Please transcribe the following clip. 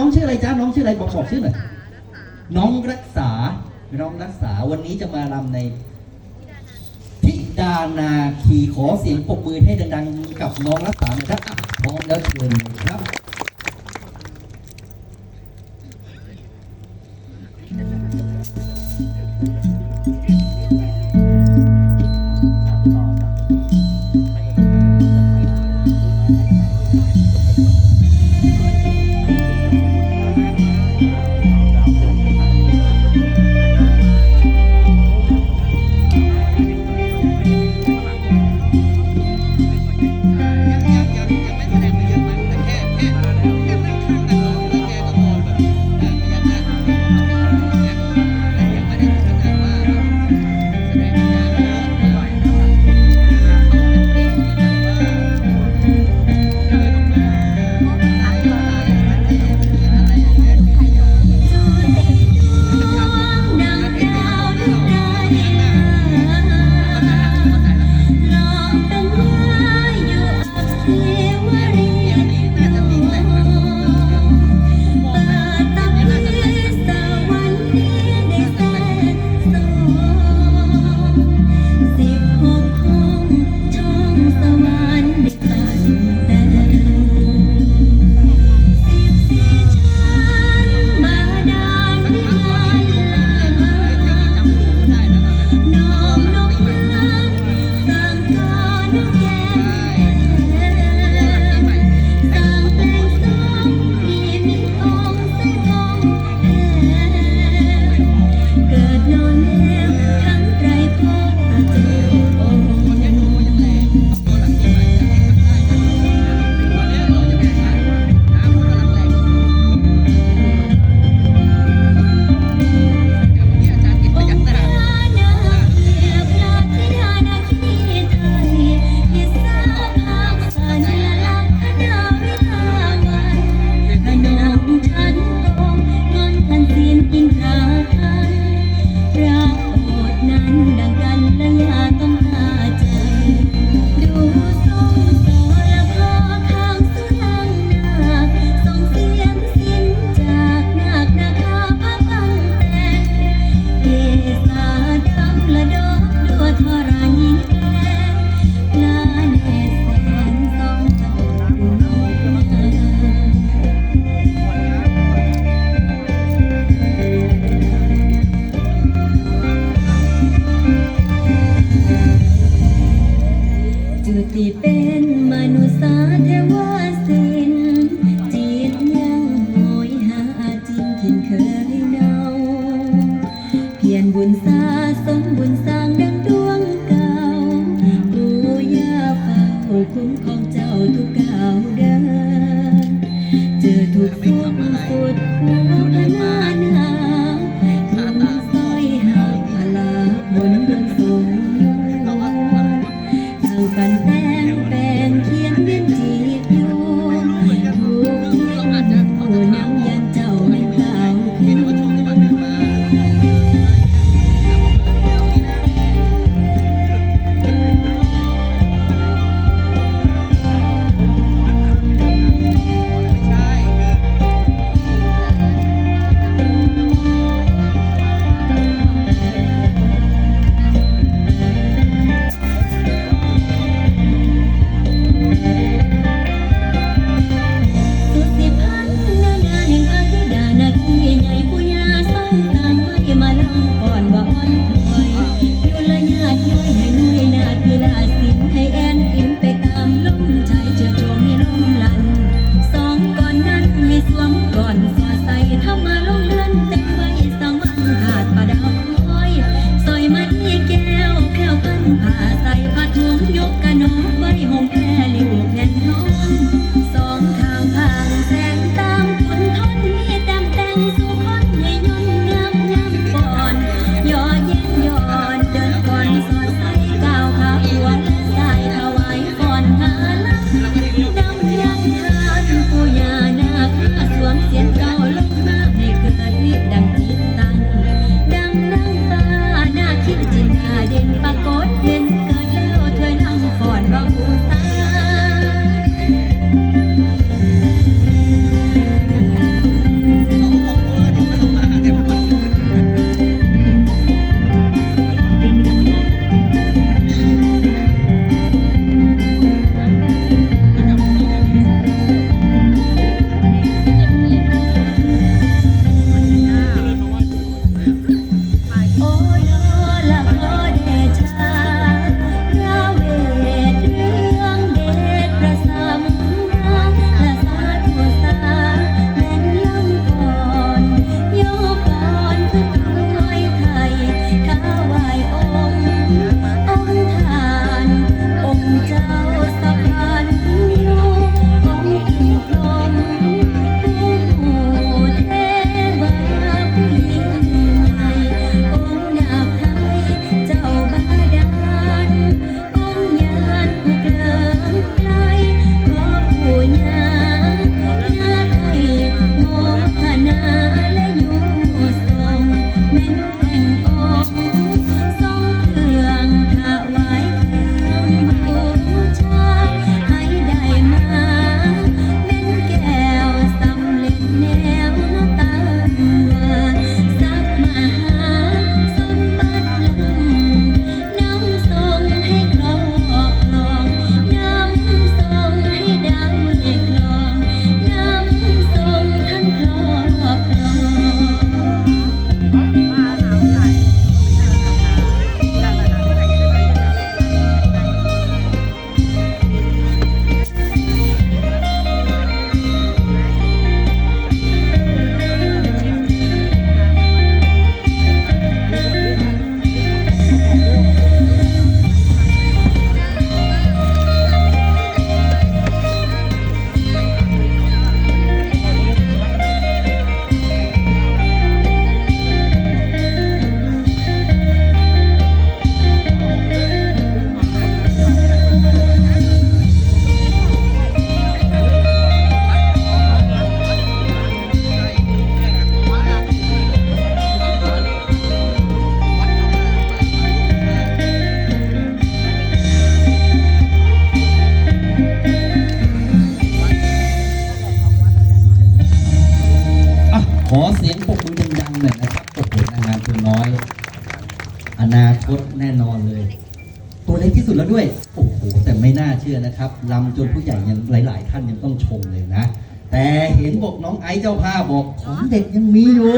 น้องชื่ออะไรจ้าน้องชื่ออะไรบอกบอกชื่อหน่อยน้องรักษา น้องรักษาวันนี้จะมารำในทิดานาคีขอเสียงปรบมือให้ดังๆ กับน้องรักษานะครับอะพร้อมแล้วเชิญครับ เป็นมนุษย์เทวาสินจิตยังโหยหาจริงถิ่นเคยเนาเพียรบุญสาสมบุญสร้างดังดวงเก่าปู่ย่าเฝ้าคุ้มของเจ้าทุก ใครมาทวงยกกระนอง น้อย อนาคตแน่นอนเลย ตัวเล็กที่สุดแล้วด้วย โอ้โห แต่ไม่น่าเชื่อนะครับลำจนผู้ใหญ่ยังหลาย ๆ ท่านยังต้องชมเลยนะ แต่เห็นบอกน้องไอซ์เจ้าภาพบอกของเด็กยังมีอยู่